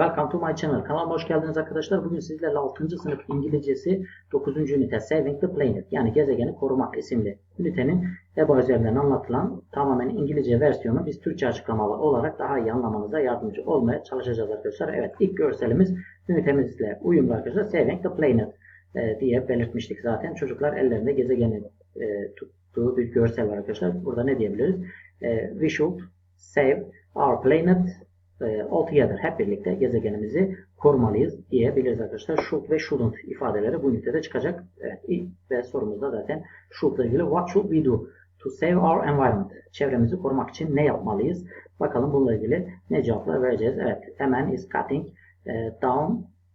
Welcome to my channel. Kanalıma hoş geldiniz arkadaşlar. Bugün sizlerle 6. sınıf İngilizcesi 9. ünite Saving the Planet yani gezegeni korumak isimli ünitenin EBA üzerinden anlatılan tamamen İngilizce versiyonu biz Türkçe açıklamalı olarak daha iyi anlamanıza yardımcı olmaya çalışacağız arkadaşlar. Evet ilk görselimiz ünitemizle uyumlu arkadaşlar. Saving the Planet e, diye belirtmiştik zaten. Çocuklar ellerinde gezegeni e, tuttuğu bir görsel var arkadaşlar. Burada ne diyebiliriz? E, we should save our planet altogether hep birlikte gezegenimizi korumalıyız diyebiliriz arkadaşlar. Should ve shouldn't ifadeleri bu ünitede çıkacak. Evet, ve sorumuzda zaten should ile ilgili what should we do to save our environment? Çevremizi korumak için ne yapmalıyız? Bakalım bununla ilgili ne cevaplar vereceğiz. Evet, a man is cutting e, down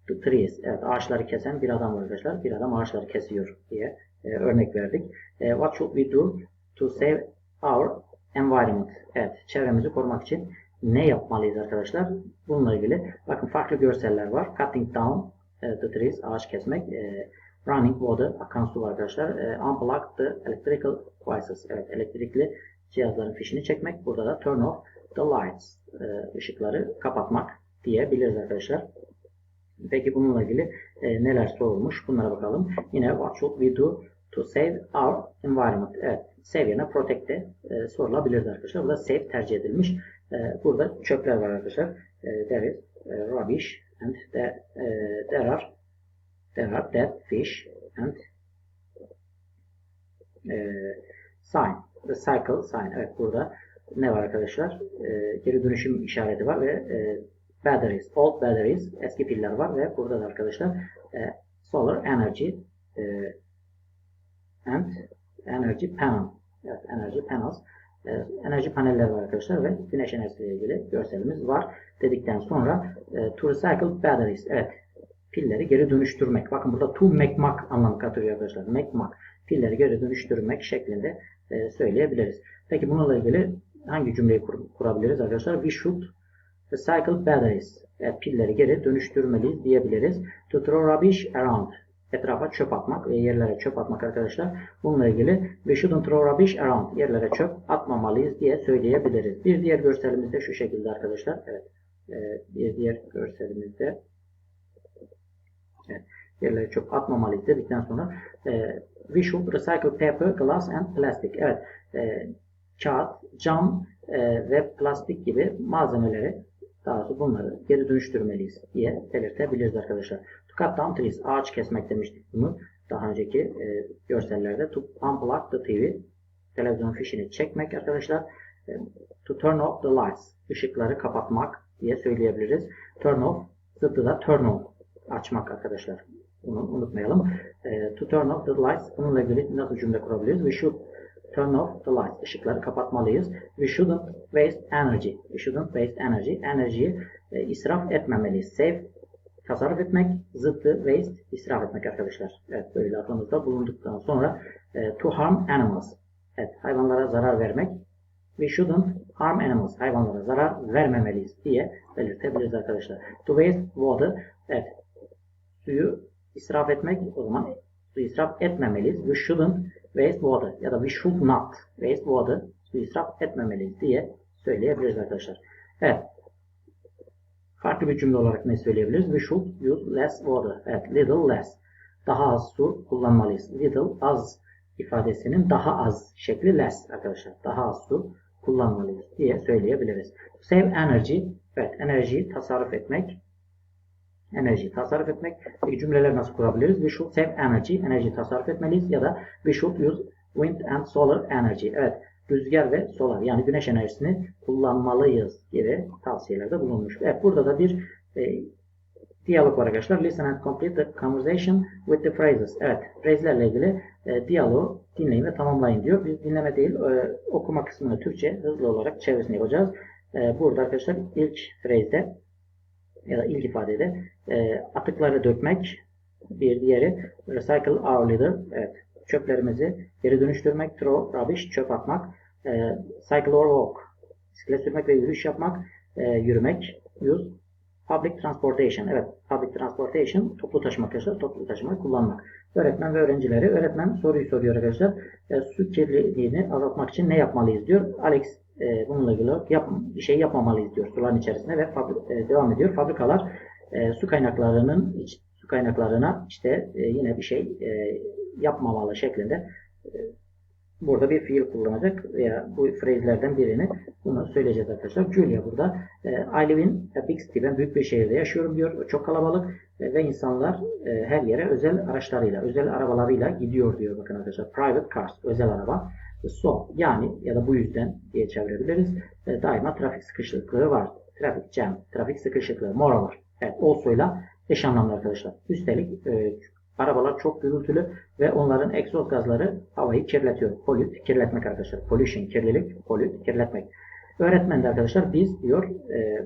the trees. Evet, ağaçları kesen bir adam var arkadaşlar. Bir adam ağaçları kesiyor diye e, örnek verdik. E, what should we do to save our environment? Evet, çevremizi korumak için ne yapmalıyız arkadaşlar? Bununla ilgili bakın farklı görseller var. Cutting down e, the trees, ağaç kesmek. E, running water, akan su arkadaşlar. E, unplug the electrical devices. Evet, elektrikli cihazların fişini çekmek. Burada da turn off the lights. E, ışıkları kapatmak diyebiliriz arkadaşlar. Peki bununla ilgili e, neler sorulmuş? Bunlara bakalım. Yine what should we do to save our environment? Evet, save yerine protect de e, sorulabilirdi arkadaşlar. Burada save tercih edilmiş. E, burada çöpler var arkadaşlar. E, there is e, rubbish and there, e, there are there are dead fish and e, sign. Recycle sign. Evet burada ne var arkadaşlar? Geri dönüşüm işareti var ve batteries, old batteries, eski piller var ve burada da arkadaşlar solar energy and energy panel. Evet, energy panels. E, enerji panelleri var arkadaşlar ve güneş enerjisiyle ilgili görselimiz var dedikten sonra e, to recycle batteries. Evet, pilleri geri dönüştürmek. Bakın burada to make mak anlamı katıyor arkadaşlar. Make mak. Pilleri geri dönüştürmek şeklinde e, söyleyebiliriz. Peki bununla ilgili hangi cümleyi kur, kurabiliriz arkadaşlar? We should recycle batteries. Evet, pilleri geri dönüştürmeliyiz diyebiliriz. To throw rubbish around. Etrafa çöp atmak ve yerlere çöp atmak arkadaşlar. Bununla ilgili we shouldn't throw rubbish around. Yerlere çöp atmamalıyız diye söyleyebiliriz. Bir diğer görselimiz de şu şekilde arkadaşlar. Evet. Ee, bir diğer görselimizde evet, yerlere çöp atmamalıyız dedikten sonra e, we should recycle paper, glass and plastic. Evet. E, kağıt, cam e, ve plastik gibi malzemeleri daha sonra bunları geri dönüştürmeliyiz diye belirtebiliriz arkadaşlar. Cut trees. Ağaç kesmek demiştik bunu. Daha önceki e, görsellerde. To unplug the TV. Televizyon fişini çekmek arkadaşlar. E, to turn off the lights. Işıkları kapatmak diye söyleyebiliriz. Turn off zıttı da turn on. Açmak arkadaşlar. Bunu unutmayalım. E, to turn off the lights. Bununla ilgili nasıl cümle kurabiliriz? We should turn off the lights. Işıkları kapatmalıyız. We shouldn't waste energy. We shouldn't waste energy. Enerjiyi e, israf etmemeliyiz. Save tasarruf etmek, zıttı waste israf etmek arkadaşlar. Evet böyle aklımızda bulunduktan sonra e, to harm animals. Evet hayvanlara zarar vermek. We shouldn't harm animals. Hayvanlara zarar vermemeliyiz diye belirtebiliriz arkadaşlar. To waste water. Evet suyu israf etmek o zaman su israf etmemeliyiz. We shouldn't waste water ya da we should not waste water su israf etmemeliyiz diye söyleyebiliriz arkadaşlar. Evet. Farklı bir cümle olarak ne söyleyebiliriz? We should use less water. Evet, little less. Daha az su kullanmalıyız. Little az ifadesinin daha az şekli less arkadaşlar. Daha az su kullanmalıyız diye söyleyebiliriz. Save energy. Evet, enerjiyi tasarruf etmek. Enerjiyi tasarruf etmek. Peki cümleler nasıl kurabiliriz? We should save energy. Enerjiyi tasarruf etmeliyiz. Ya da we should use wind and solar energy. Evet, rüzgar ve solar yani güneş enerjisini kullanmalıyız gibi tavsiyelerde bulunmuş. Evet burada da bir e, diyalog var arkadaşlar. Listen and complete the conversation with the phrases. Evet phrase'lerle ilgili e, diyaloğu dinleyin ve tamamlayın diyor. Biz dinleme değil e, okuma kısmını Türkçe hızlı olarak çevirisini yapacağız. E, burada arkadaşlar ilk phrase'de ya da ilk ifadede e, atıkları dökmek bir diğeri recycle our leader. Evet çöplerimizi geri dönüştürmek, throw, rubbish, çöp atmak, e, cycle or walk, bisiklet sürmek ve yürüyüş yapmak, e, yürümek, use, public transportation, evet, public transportation, toplu taşıma arkadaşlar, toplu taşımayı kullanmak. Öğretmen ve öğrencileri, öğretmen soruyu soruyor arkadaşlar, e, su kirliliğini azaltmak için ne yapmalıyız diyor. Alex e, bununla ilgili yap, bir şey yapmamalıyız diyor suların içerisinde ve fabri- e, devam ediyor. Fabrikalar e, su kaynaklarının iç- su kaynaklarına işte e, yine bir şey e, yapmamalı şeklinde e, burada bir fiil kullanacak veya bu frezlerden birini bunu söyleyeceğiz arkadaşlar. Julia burada e, I live in a big city. Ben büyük bir şehirde yaşıyorum diyor. Çok kalabalık e, ve insanlar her yere özel araçlarıyla, özel arabalarıyla gidiyor diyor. Bakın arkadaşlar. Private cars, özel araba. So yani ya da bu yüzden diye çevirebiliriz. Daima trafik sıkışıklığı var. Trafik jam, trafik sıkışıklığı, moreover. Evet, also'yla eş anlamlı arkadaşlar. Üstelik arabalar çok gürültülü ve onların egzoz gazları havayı kirletiyor. Pollute, kirletmek arkadaşlar. Pollution, kirlilik, pollute, kirletmek. Öğretmen de arkadaşlar biz diyor e,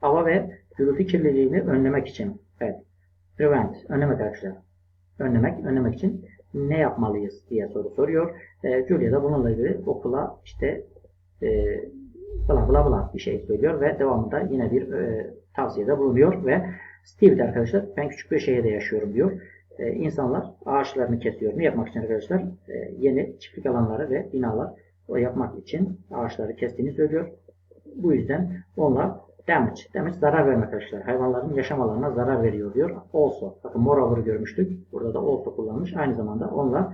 hava ve gürültü kirliliğini önlemek için evet, prevent, önlemek arkadaşlar. Önlemek, önlemek için ne yapmalıyız diye soru soruyor. E, Julia da bununla ilgili okula işte e, bla bla bla bir şey söylüyor ve devamında yine bir e, tavsiyede bulunuyor ve Steve de arkadaşlar ben küçük bir şehirde yaşıyorum diyor. E, insanlar ağaçlarını kesiyor. Ne yapmak için arkadaşlar? E, yeni çiftlik alanları ve binalar yapmak için ağaçları kestiğini söylüyor. Bu yüzden onlar damage, damage zarar vermek arkadaşlar. Hayvanların yaşam alanına zarar veriyor diyor. Also, bakın moreover'ı görmüştük. Burada da also kullanmış. Aynı zamanda onlar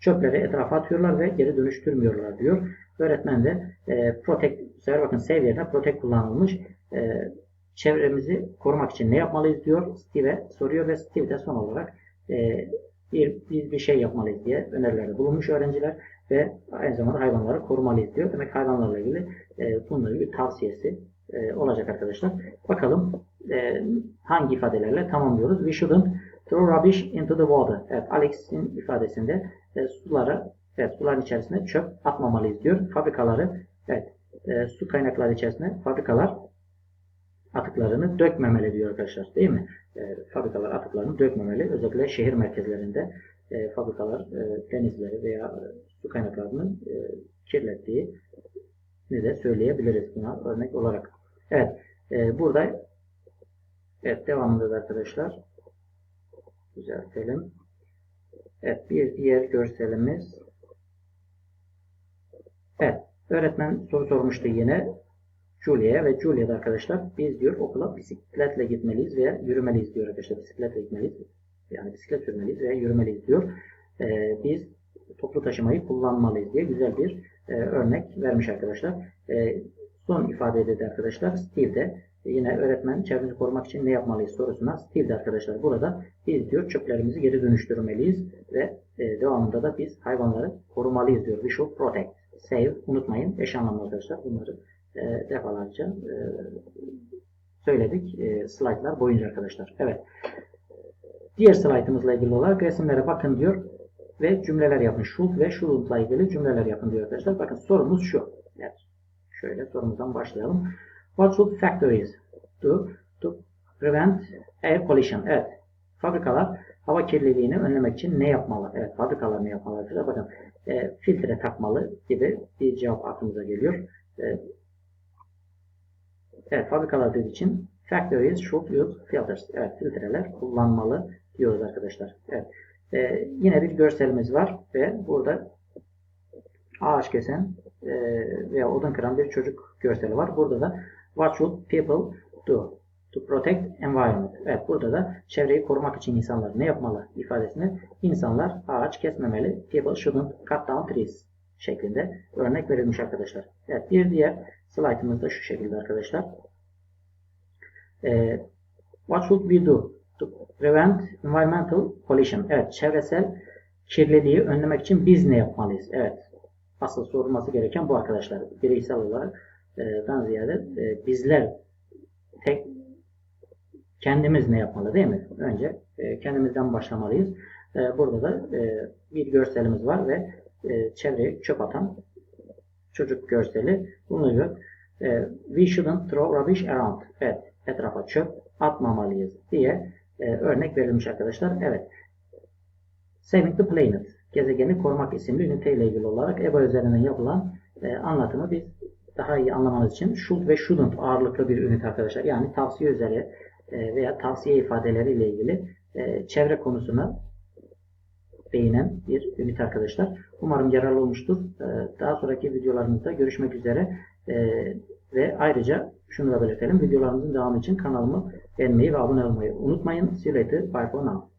çöpleri etrafa atıyorlar ve geri dönüştürmüyorlar diyor. Öğretmen de e, protect, bakın save yerine protect kullanılmış. E, çevremizi korumak için ne yapmalıyız diyor. Steve'e soruyor ve Steve de son olarak e, bir, biz bir şey yapmalıyız diye önerilerde bulunmuş öğrenciler ve aynı zamanda hayvanları korumalıyız diyor. Demek hayvanlarla ilgili e, bununla ilgili tavsiyesi e, olacak arkadaşlar. Bakalım e, hangi ifadelerle tamamlıyoruz. We shouldn't throw rubbish into the water. Evet, Alex'in ifadesinde e, suları evet, suların içerisine çöp atmamalıyız diyor. Fabrikaları evet, e, su kaynakları içerisine fabrikalar atıklarını dökmemeli diyor arkadaşlar. Değil mi? E, fabrikalar atıklarını dökmemeli. Özellikle şehir merkezlerinde e, fabrikalar e, denizleri veya e, su kaynaklarını e, kirlettiği ne de söyleyebiliriz buna örnek olarak. Evet. E, burada evet devamında da arkadaşlar düzeltelim. Evet. Bir diğer görselimiz Evet. Öğretmen soru sormuştu yine. Julia'ya ve Julia da arkadaşlar biz diyor okula bisikletle gitmeliyiz veya yürümeliyiz diyor arkadaşlar. Bisikletle gitmeliyiz. Yani bisiklet sürmeliyiz veya yürümeliyiz diyor. Ee, biz toplu taşımayı kullanmalıyız diye güzel bir e, örnek vermiş arkadaşlar. E, son ifadede de arkadaşlar Steve de yine öğretmen çevremizi korumak için ne yapmalıyız sorusuna Steve de arkadaşlar burada biz diyor çöplerimizi geri dönüştürmeliyiz ve e, devamında da biz hayvanları korumalıyız diyor. We should protect. Save unutmayın eş anlamlı arkadaşlar bunları e, defalarca e, söyledik e, slaytlar boyunca arkadaşlar. Evet. Diğer slaytımızla ilgili olarak resimlere bakın diyor ve cümleler yapın. Should ve should'la ilgili cümleler yapın diyor arkadaşlar. Bakın sorumuz şu. Evet. Şöyle sorumuzdan başlayalım. What should factories do to prevent air pollution? Evet. Fabrikalar hava kirliliğini önlemek için ne yapmalı? Evet. Fabrikalar ne yapmalı? Bakın e, filtre takmalı gibi bir cevap aklımıza geliyor. E, Evet, fabrikalar dediği için factories should use filters. Evet, filtreler kullanmalı diyoruz arkadaşlar. Evet. Ee, yine bir görselimiz var ve burada ağaç kesen e, veya odun kıran bir çocuk görseli var. Burada da what should people do to protect environment. Evet, burada da çevreyi korumak için insanlar ne yapmalı ifadesini insanlar ağaç kesmemeli. People shouldn't cut down trees şeklinde örnek verilmiş arkadaşlar. Evet, bir diğer slaytımız da şu şekilde arkadaşlar. E, what should we do to prevent environmental pollution? Evet, çevresel kirliliği önlemek için biz ne yapmalıyız? Evet, asıl sorulması gereken bu arkadaşlar. Bireysel olarak e, dan ziyade e, bizler tek kendimiz ne yapmalı değil mi? Önce e, kendimizden başlamalıyız. E, burada da e, bir görselimiz var ve e, çevreye çöp atan çocuk görseli. Bunu diyor. E, we shouldn't throw rubbish around. Evet, etrafa çöp atmamalıyız diye e, örnek verilmiş arkadaşlar. Evet. Saving the Planet. Gezegeni korumak isimli üniteyle ilgili olarak EBA üzerinden yapılan e, anlatımı biz daha iyi anlamanız için should ve shouldn't ağırlıklı bir ünite arkadaşlar. Yani tavsiye üzeri e, veya tavsiye ifadeleriyle ilgili e, çevre konusuna beğenen bir ünite arkadaşlar. Umarım yararlı olmuştur. Ee, Daha sonraki videolarımızda görüşmek üzere. Ee, Ve ayrıca şunu da belirtelim. Videolarımızın devamı için kanalımı beğenmeyi ve abone olmayı unutmayın. See you later. Bye for now.